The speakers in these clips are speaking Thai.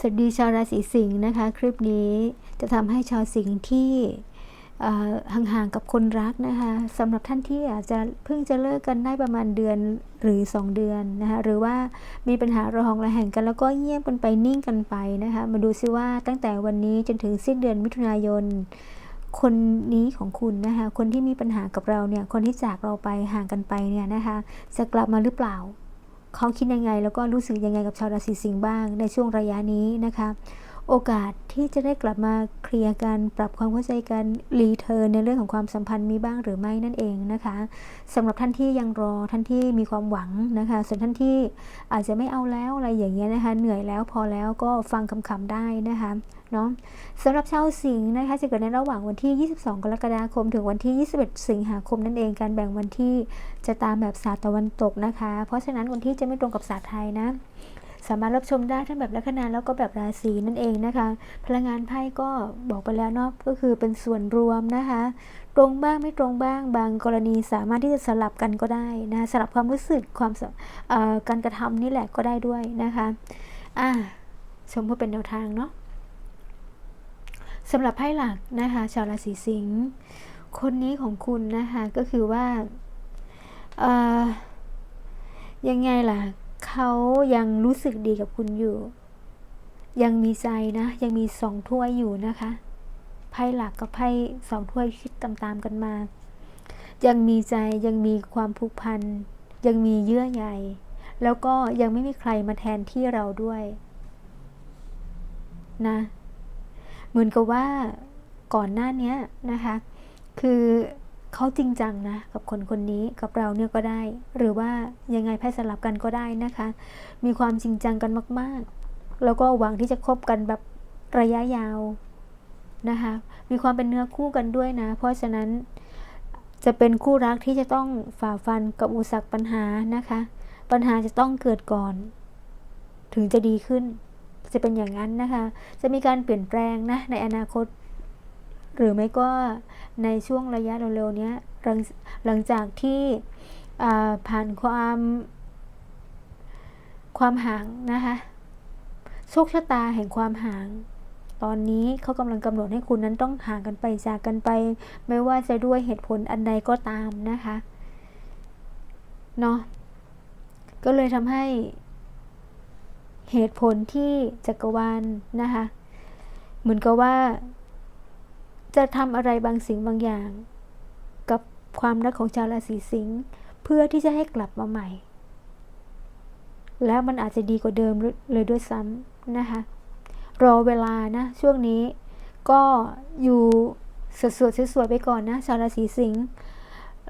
สวัสดีชาวราศีสิงห์นะคะ คลิปนี้จะทำให้ชาวสิงห์ที่ห่างๆกับคนรักนะคะสำหรับท่านที่อาจจะเพิ่งจะเลิกกันได้ประมาณเดือนหรือ 2 เดือนนะคะหรือว่ามีปัญหาระหองระแหงกันแล้วก็เงียบกันไปนิ่งกันไปนะคะมาดูซิว่าตั้งแต่วันนี้จนถึงสิ้นเดือนมิถุนายน คนนี้ของคุณนะคะคนที่มีปัญหากับเราเนี่ยคนที่จากเราไปห่างกันไปเนี่ยนะคะจะกลับมาหรือเปล่า เขาคิดยังไง แล้วก็รู้สึกยังไงกับชาวราศีสิงห์บ้างในช่วงระยะนี้นะคะ โอกาสที่จะได้กลับมาเคลียร์กันปรับความเข้าใจกันรีเทิร์นในเรื่องของความสัมพันธ์มีบ้างหรือไม่นั่นเองนะคะสำหรับท่านที่ยังรอท่านที่มีความหวังนะคะ ส่วนท่านที่อาจจะไม่เอาแล้วอะไรอย่างเงี้ยนะคะ เหนื่อยแล้วพอแล้วก็ฟังคำๆได้นะคะ เนาะสำหรับชาวสิงห์นะคะจะเกิดในระหว่างวันที่ 22 กรกฎาคม ถึงวันที่ 21 สิงหาคมนั่นเองการแบ่งวันที่จะตามแบบศาสตร์ตะวันตกนะคะ เพราะฉะนั้นวันที่จะไม่ตรงกับศาสตร์ไทยนะสามารถรับชมได้ทั้งแบบลัคนาแล้วก็แบบราศีนั่นเองนะคะ พลังงานไพ่ก็บอกไปแล้วเนาะก็คือเป็นส่วนรวมนะคะ ตรงบ้างไม่ตรงบ้าง บางกรณีสามารถที่จะสลับกันก็ได้นะสลับความรู้สึกความการกระทำนี่แหละก็ได้ด้วยนะคะอ่าชมเพื่อเป็นแนวทางเนาะ สำหรับไพ่หลักนะคะชาวราศีสิงห์คนนี้ของคุณนะคะก็คือว่าเออยังไงล่ะเขายังรู้สึกดีกับคุณอยู่ ยังมีใจนะ ยังมีสองถ้วยอยู่นะคะไพ่หลักกับไพ่สองถ้วยคิดตามๆกันมา ยังมีใจยังมีความผูกพัน ยังมีเยื่อใยแล้วก็ยังไม่มีใครมาแทนที่เราด้วย นะ เหมือนกับว่าก่อนหน้านี้นะคะ คือเขาจริงจังนะกับคนคนนี้กับเราเนี่ยก็ได้ หรือว่ายังไงไพ่สลับกันก็ได้นะคะ มีความจริงจังกันมาก ๆ แล้วก็หวังที่จะคบกันแบบระยะยาวนะคะ มีความเป็นเนื้อคู่กันด้วยนะ เพราะฉะนั้นจะเป็นคู่รักที่จะต้องฝ่าฟันกับอุปสรรคปัญหานะคะ ปัญหาจะต้องเกิดก่อน ถึงจะดีขึ้น จะเป็นอย่างนั้นนะคะ จะมีการเปลี่ยนแปลงนะในอนาคต หรือไม่ก็ในช่วงระยะเร็วๆนี้หลังหลังจากที่ผ่านความความห่างนะคะโชคชะตาแห่งความห่าง ตอนนี้เขากำลังกำหนดให้คุณนั้นต้องห่างกันไปจากกันไป ไม่ว่าจะด้วยเหตุผลอันใดก็ตามนะคะเนาะก็เลยทำให้ เหตุผลที่จักรวาลนะคะเหมือนกับว่า จะทำอะไรบางสิ่งบางอย่าง กับความรักของชาวราศีสิงห์เพื่อที่จะให้กลับมาใหม่ แล้วมันอาจจะดีกว่าเดิมเลยด้วยซ้ำนะคะรอเวลานะช่วงนี้ก็อยู่สดๆสวยๆไปก่อนนะชาวราศีสิงห์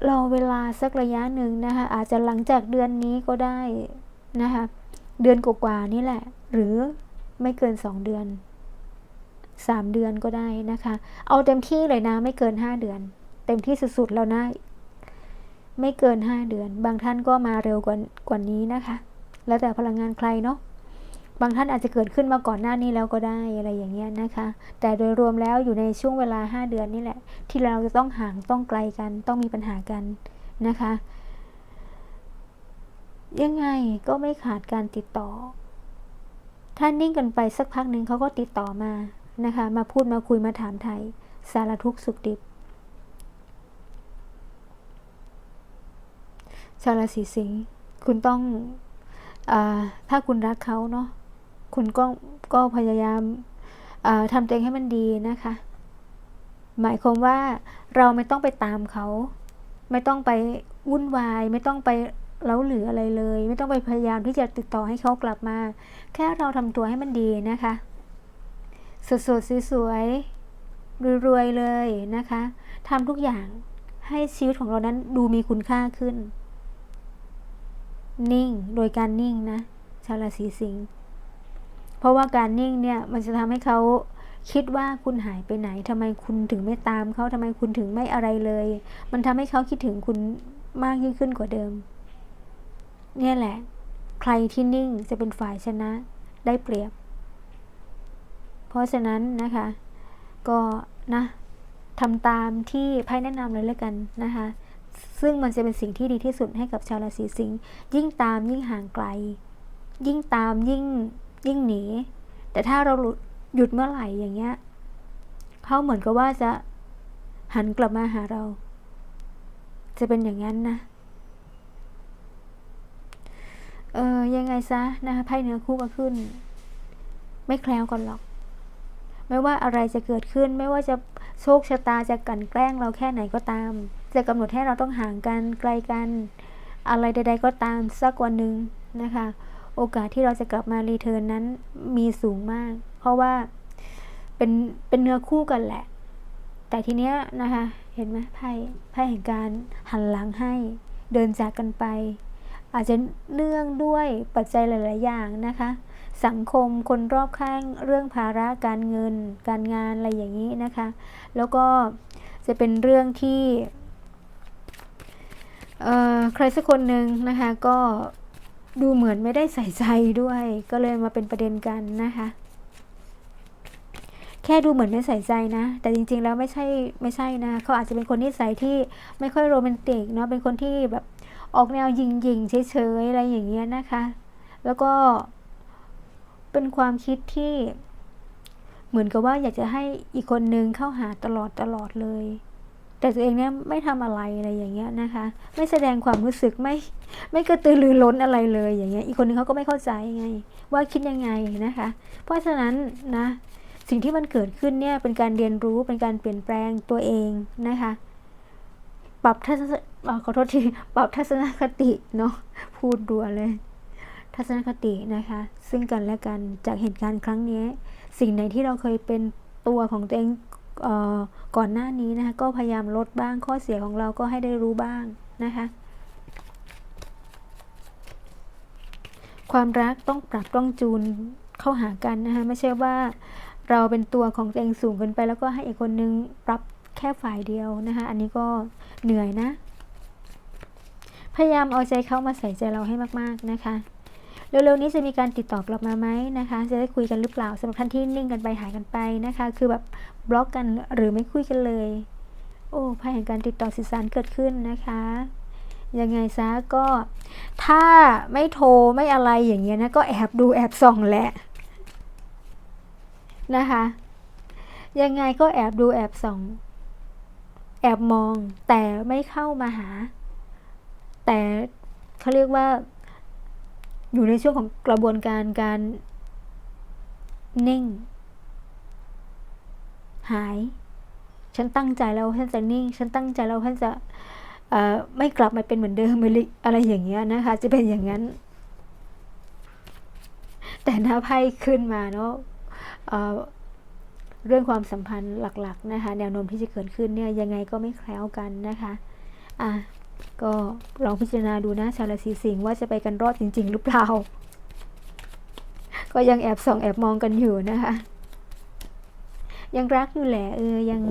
รอเวลาสักระยะหนึ่งนะคะอาจจะหลังจากเดือนนี้ก็ได้นะคะ เดือนกว่าๆนี่แหละ หรือไม่เกินสองเดือนสามเดือนก็ได้นะคะ เอาเต็มที่เลยนะ ไม่เกินห้าเดือน เต็มที่สุดๆแล้วนะ ไม่เกินห้าเดือน บางท่านก็มาเร็วกว่ากว่านี้นะคะ แล้วแต่พลังงานใครเนาะบางท่านอาจจะเกิดขึ้นมาก่อนหน้านี้แล้วก็ได้อะไรอย่างเงี้ยนะคะ แต่โดยรวมแล้วอยู่ในช่วงเวลาห้าเดือนนี่แหละ ที่เราจะต้องห่างต้องไกลกันต้องมีปัญหากันนะคะ ยังไงก็ไม่ขาดการติดต่อถ้านิ่งกันไปสักพักหนึ่งเขาก็ติดต่อมานะคะ มาพูดมาคุยมาถามไทย สารทุกสุขดิบ ชาวราศีสิงห์คุณต้องอถ้าคุณรักเขาเนาะคุณก็ก็พยายามทำตัวเองให้มันดีนะคะ หมายความว่าเราไม่ต้องไปตามเขา ไม่ต้องไปวุ่นวาย ไม่ต้องไป เล้าหรืออะไรเลย ไม่ต้องไปพยายามที่จะติดต่อให้เขากลับมา แค่เราทำตัวให้มันดีนะคะ สดๆสวยๆรวยๆเลยนะคะทำทุกอย่างให้ชีวิตของเรานั้นดูมีคุณค่าขึ้น นิ่งโดยการนิ่งนะชาวราศีสิงห์เพราะว่าการนิ่งเนี่ยมันจะทำให้เขาคิดว่าคุณหายไปไหนทำไมคุณถึงไม่ตามเขาทำไมคุณถึงไม่อะไรเลย มันทำให้เขาคิดถึงคุณมากยิ่งขึ้นกว่าเดิม เนี่ยแหละ ใครที่นิ่งจะเป็นฝ่ายชนะได้เปรียบ เพราะฉะนั้นนะคะ ก็นะทำตามที่ไพ่แนะนำเลยแล้วกันนะคะ ซึ่งมันจะเป็นสิ่งที่ดีที่สุดให้กับชาวราศีสิงห์ยิ่งตามยิ่งห่างไกล ยิ่งตามยิ่งยิ่งหนี แต่ถ้าเราหยุดเมื่อไหร่อย่างเงี้ยเขาเหมือนกับว่าจะหันกลับมาหาเรา จะเป็นอย่างนั้นนะ เออยังไงซะนะคะไพ่เนื้อคู่ก็ขึ้น ไม่แคล้วกันหรอก ไม่ว่าอะไรจะเกิดขึ้น ไม่ว่าจะโชคชะตาจะกลั่นแกล้งเราแค่ไหนก็ตาม จะกำหนดให้เราต้องห่างกันไกลกัน อะไรใด ๆ ก็ตามสักวันหนึ่งนะคะ โอกาสที่เราจะกลับมารีเทิร์นนั้นมีสูงมาก เพราะว่าเป็นเป็นเนื้อคู่กันแหละ แต่ทีเนี้ยนะคะ เห็นไหมไพ่ไพ่แห่งการหันหลังให้เดินจากกันไป อาจจะเนื่องด้วยปัจจัยหลาย ๆ อย่างนะคะ สังคมคนรอบข้างเรื่องภาระการเงิน การงานอะไรอย่างนี้นะคะ แล้วก็จะเป็นเรื่องที่ใครสักคนหนึ่งนะคะก็ดูเหมือนไม่ได้ใส่ใจด้วย ก็เลยมาเป็นประเด็นกันนะคะ แค่ดูเหมือนไม่ใส่ใจนะ แต่จริง ๆ แล้วไม่ใช่ไม่ใช่นะเขาอาจจะเป็นคนนิสัยที่ไม่ค่อยโรแมนติกเนาะเป็นคนที่แบบ ออกแนวยิงยิงเฉยๆอะไรอย่างเงี้ยนะคะ แล้วก็เป็นความคิดที่เหมือนกับว่าอยากจะให้อีกคนนึงเข้าหาตลอดตลอดเลย แต่ตัวเองเนี่ยไม่ทำอะไรอะไรอย่างเงี้ยนะคะ ไม่แสดงความรู้สึกไม่ไม่กระตือรือร้นอะไรเลยอย่างเงี้ยอีกคนนึงเขาก็ไม่เข้าใจไง ว่าคิดยังไงนะคะ เพราะฉะนั้นนะสิ่งที่มันเกิดขึ้นเนี่ยเป็นการเรียนรู้เป็นการเปลี่ยนแปลงตัวเองนะคะ ปรับทัศน ขอโทษทีปรับทัศนคติเนาะพูดดัวเลย ทัศนคตินะคะ ซึ่งกันและกันจากเหตุการณ์ครั้งนี้ สิ่งไหนที่เราเคยเป็นตัวของตัวเองออก่อนหน้านี้นะคะ ก็พยายามลดบ้างข้อเสียของเราก็ให้ได้รู้บ้างนะคะ ความรักต้องปรับต้องจูนเข้าหากันนะคะ ไม่ใช่ว่าเราเป็นตัวของตัวเองสูงเกินไป แล้วก็ให้อีกคนนึงปรับแค่ฝ่ายเดียวนะคะ อันนี้ก็เหนื่อยนะ พยายามเอาใจเขามาใส่ใจเราให้มากๆนะคะเร็วๆนี้จะมีการติดต่อกลับมาไหมนะคะ จะได้คุยกันหรือเปล่าสำหรับท่านที่นิ่งกันไปหายกันไปนะคะ คือแบบบล็อกกันหรือไม่คุยกันเลย โอ้ภายแห่งการติดต่อสื่อสารเกิดขึ้นนะคะยังไงซะก็ถ้าไม่โทรไม่อะไรอย่างเงี้ยนะก็แอบดูแอบส่องแหละนะคะ ยังไงก็แอบดูแอบส่อง แอบมองแต่ไม่เข้ามาหา แต่เขาเรียกว่าอยู่ในช่วงของกระบวนการการนิ่ง หาย ฉันตั้งใจแล้วฉันจะนิ่ง ฉันตั้งใจแล้วฉันจะไม่กลับมาเป็นเหมือนเดิมอะไรอย่างเงี้ยนะคะ จะเป็นอย่างนั้น แต่หน้าไพ่ขึ้นมาเนาะเรื่องความสัมพันธ์หลัก ๆ นะคะ แนวโน้มที่จะเกิดขึ้นเนี่ยยังไงก็ไม่แคล้วกันนะคะ อะ ก็ลองพิจารณาดูนะชาวราศีสิงห์ว่าจะไปกันรอดจริง ๆ หรือเปล่า ก็ยังแอบส่องแอบมองกันอยู่นะคะ ยังรักอยู่แหละเออยัง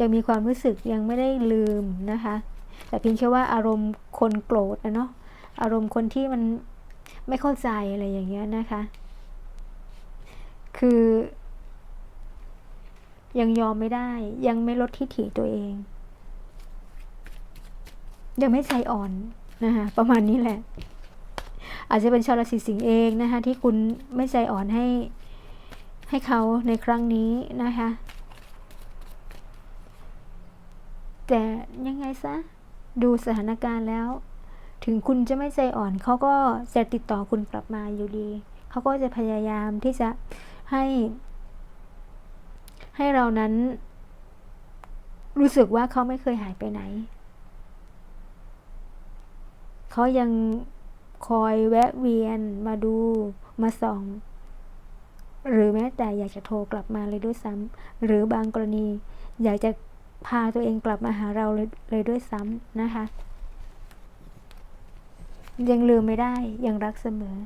ยังมีความรู้สึกยังไม่ได้ลืมนะคะ แต่เพียงแค่ว่าอารมณ์คนโกรธนะเนาะอารมณ์คนที่มันไม่เข้าใจอะไรอย่างเงี้ยนะคะ คือ ยังยอมไม่ได้ ยังไม่ลดทิฐิตัวเอง ยังไม่ใจอ่อนนะคะประมาณนี้แหละ อาจจะเป็นชาวราศีสิงห์เองนะคะที่คุณไม่ใจอ่อนให้ให้เขาในครั้งนี้นะคะแต่ยังไงซะดูสถานการณ์แล้ว ถึงคุณจะไม่ใจอ่อนเขาก็จะติดต่อคุณกลับมาอยู่ดีเขาก็จะพยายามที่จะให้ ให้เรานั้น รู้สึกว่าเขาไม่เคยหายไปไหน เขายังคอยแวะเวียนมาดูมาส่อง หรือแม้แต่อยากจะโทรกลับมาเลยด้วยซ้ำหรือบางกรณี อยากจะพาตัวเองกลับมาหาเราเลยเลยด้วยซ้ำนะคะ ยังลืมไม่ได้ยังรักเสมอ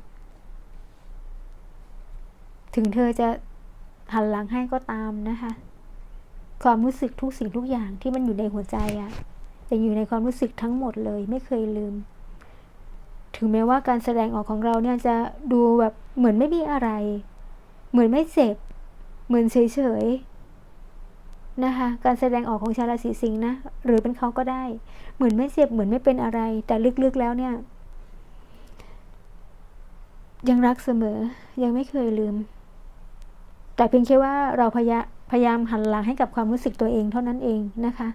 ถึงเธอจะหันหลังให้ก็ตามนะคะ ความรู้สึกทุกสิ่งทุกอย่างที่มันอยู่ในหัวใจอะยังอยู่ในความรู้สึกทั้งหมดเลยไม่เคยลืม ถึงแม้ว่าการแสดงออกของเราเนี่ยจะดูแบบเหมือนไม่มีอะไร เหมือนไม่เจ็บ เหมือนเฉยๆนะคะ การแสดงออกของชาวราศีสิงห์นะ หรือเป็นเขาก็ได้ เหมือนไม่เจ็บ เหมือนไม่เป็นอะไร แต่ลึกๆแล้วเนี่ย ยังรักเสมอ ยังไม่เคยลืม แต่เพียงแค่ว่าเราพยาพยายามหันหลังให้กับความรู้สึกตัวเองเท่านั้นเองนะคะ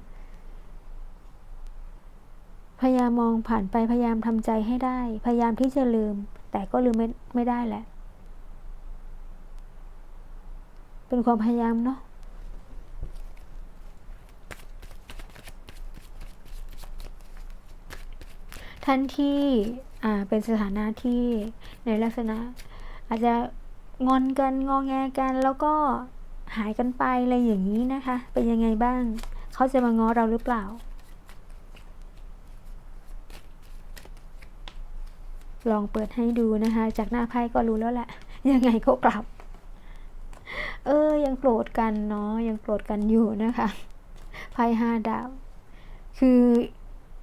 พยายามมองผ่านไปพยายามทำใจให้ได้ พยายามที่จะลืม แต่ก็ลืมไม่ไม่ได้แหละ เป็นความพยายามเนาะท่านที่อ่าเป็นสถานะที่ในลักษณะ อาจจะงอนกันงอแงกันแล้วก็หายกันไปอะไรอย่างนี้นะคะ เป็นยังไงบ้าง เขาจะมาง้อเราหรือเปล่า ลองเปิดให้ดูนะคะ จากหน้าไพ่ก็รู้แล้วแหละ ยังไงก็กลับ เออ ยังโกรธกันเนาะ ยังโกรธกันอยู่นะคะ ไพ่ห้าดาว คือ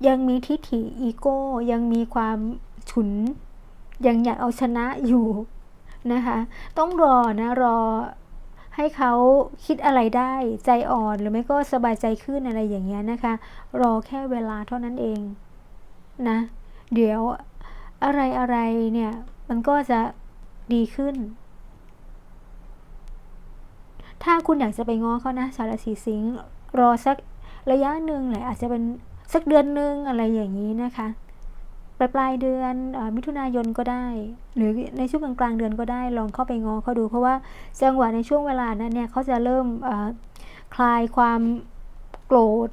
ยังมีทิฐิอีโก้ ยังมีความฉุน ยังอยากเอาชนะอยู่นะคะ ต้องรอนะ รอให้เขาคิดอะไรได้ใจอ่อนหรือไม่ก็สบายใจขึ้นอะไรอย่างเงี้ยนะคะ รอแค่เวลาเท่านั้นเองนะ เดี๋ยว อะไรอะไรเนี่ย มันก็จะดีขึ้น ถ้าคุณอยากจะไปง้อเขานะชาวราศีสิงห์รอสักระยะหนึ่งแหละอาจจะเป็นสักเดือนหนึ่งอะไรอย่างนี้นะคะปลายปลายเดือนอมิถุนายนก็ได้ หรือในช่วงกลางกลางเดือนก็ได้ลองเข้าไปง้อเขาดู เพราะว่าจังหวะในช่วงเวลานั้นเนี่ยเขาจะเริ่มคลายความโกรธ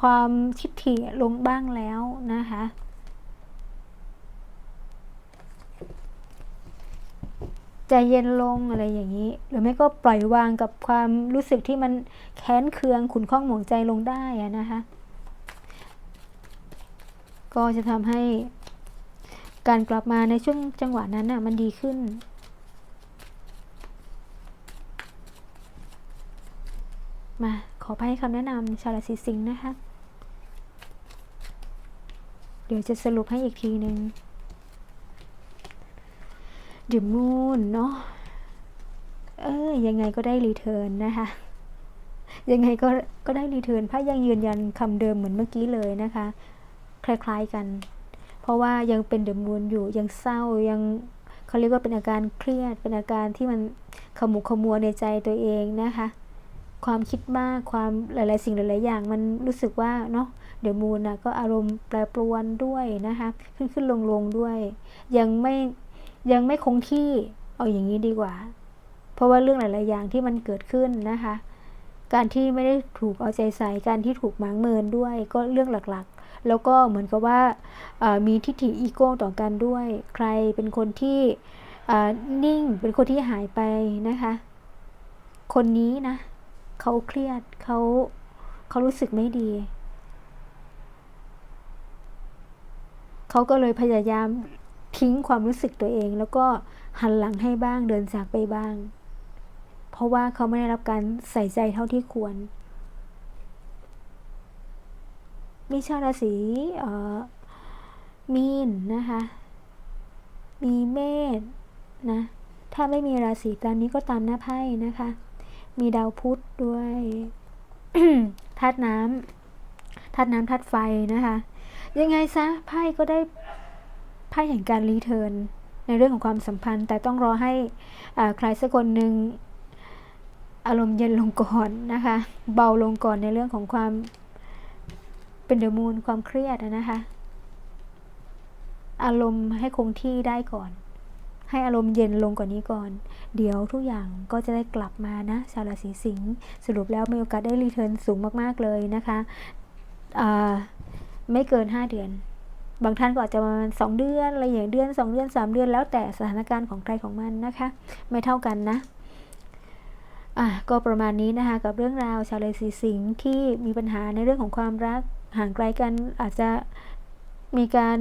ความทิฐิลงบ้างแล้วนะคะ ใจเย็นลงอะไรอย่างนี้ หรือไม่ก็ปล่อยวางกับความรู้สึกที่มันแค้นเคืองขุนข้องหมองใจลงได้นะคะ ก็จะทำให้การกลับมาในช่วงจังหวะนั้นน่ะมันดีขึ้นมาขอให้คำแนะนำชาวราศีสิงห์นะคะ เดี๋ยวจะสรุปให้อีกทีหนึ่ง The Moon เนาะเออยังไงก็ได้รีเทิร์นนะคะยังไงก็ก็ได้รีเทิร์นพระยังยืนยันคำเดิมเหมือนเมื่อกี้เลยนะคะ คล้ายๆกัน เพราะว่ายังเป็นเดอะมูนอยู่ยังเศร้ายังเขาเรียกว่าเป็นอาการเครียด เป็นอาการที่มันขมุกขมัวในใจตัวเองนะคะ ความคิดมากความหลาย ๆ สิ่งหลาย ๆ อย่างมันรู้สึกว่าเนาะเดอะมูนนะก็อารมณ์แปรปรวนด้วยนะคะ ขึ้นขึ้นลงลงๆด้วย ยังไม่ ยังไม่คงที่เอาอย่างนี้ดีกว่า เพราะว่าเรื่องหลาย ๆ อย่างที่มันเกิดขึ้นนะคะ การที่ไม่ได้ถูกเอาใจใส่การที่ถูกมางเมินด้วยก็เรื่องหลัก ๆ แล้วก็เหมือนกับว่ามีทิฏฐิอีโก้ต่อกันด้วย ใครเป็นคนที่นิ่งเป็นคนที่หายไปนะคะ คนนี้นะเขาเครียดเขาเขารู้สึกไม่ดี เขาก็เลยพยายาม ทิ้งความรู้สึกตัวเอง แล้วก็หันหลังให้บ้างเดินจากไปบ้าง เพราะว่าเขาไม่ได้รับการใส่ใจเท่าที่ควร มีชาวราศีเอ่อมีนนะคะ มีเมษนะ ถ้าไม่มีราศีตามนี้ก็ตามหน้าไพ่นะคะ มีดาวพุธด้วยธาตุน้ำธาตุน้ำธาตุไฟนะคะ ยังไงซะไพ่ก็ได้ ไพ่แห่งการรีเทิร์นในเรื่องของความสัมพันธ์ แต่ต้องรอให้ใครสักคนหนึ่งอารมณ์เย็นลงก่อนนะคะ เบาลงก่อนในเรื่องของความเป็นเดอะมูนความเครียดนะคะ อารมณ์ให้คงที่ได้ก่อน ให้อารมณ์เย็นลงกว่านี้ก่อน เดี๋ยวทุกอย่างก็จะได้กลับมานะชาวราศีสิงห์สรุปแล้วมีโอกาสได้รีเทิร์นสูงมากๆเลยนะคะไม่เกิน 5 เดือน บางท่านก็อาจจะประมาณสองเดือนอะไรอย่างเดือนสองเดือนสามเดือน แล้วแต่สถานการณ์ของใครของมันนะคะ ไม่เท่ากันนะอะก็ประมาณนี้นะคะกับเรื่องราวชาวราศีสิงห์ที่มีปัญหาในเรื่องของความรักห่างไกลกันอาจจะมีการ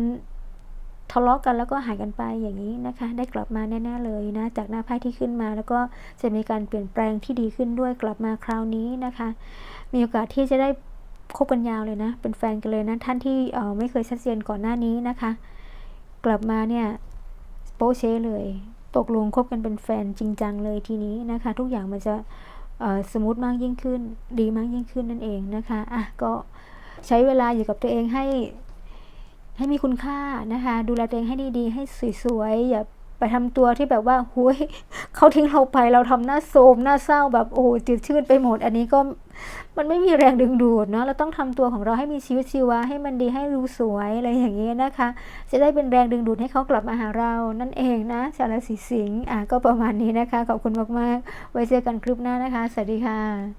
ทะเลาะกันแล้วก็หายกันไปอย่างนี้นะคะ ได้กลับมาแน่ๆเลยนะ จากหน้าไพ่ที่ขึ้นมา แล้วก็จะมีการเปลี่ยนแปลงที่ดีขึ้นด้วยกลับมาคราวนี้นะคะ มีโอกาสที่จะได้ คบกันยาวเลยนะ เป็นแฟนกันเลยนะ ท่านที่เออไม่เคยชัดเจนก่อนหน้านี้นะคะ กลับมาเนี่ยโป๊เชเลย ตกลงคบกันเป็นแฟนจริงจังเลยทีนี้นะคะ ทุกอย่างมันจะสมูทมากยิ่งขึ้น ดีมากยิ่งขึ้นนั่นเองนะคะอะก็ใช้เวลาอยู่กับตัวเองให้ให้มีคุณค่านะคะ ดูแลตัวเองให้ดีๆ ให้สวยๆอย่า ไปทำตัวที่แบบว่าหุยเขาทิ้งเราไปเราทำหน้าโทมหน้าเศร้าแบบโอ้โหจืดชืดไปหมด อันนี้ก็มันไม่มีแรงดึงดูดเนาะเราต้องทำตัวของเราให้มีชีวิตชีวาให้มันดีให้รู้สวยอะไรอย่างนี้ยนะคะ จะได้เป็นแรงดึงดูดให้เขากลับมาหาเรานั่นเองนะชาวราศีสิงห์อะก็ประมาณนี้นะคะ ขอบคุณมากๆ ไว้เจอกันคลิปหน้านะคะ สวัสดีค่ะ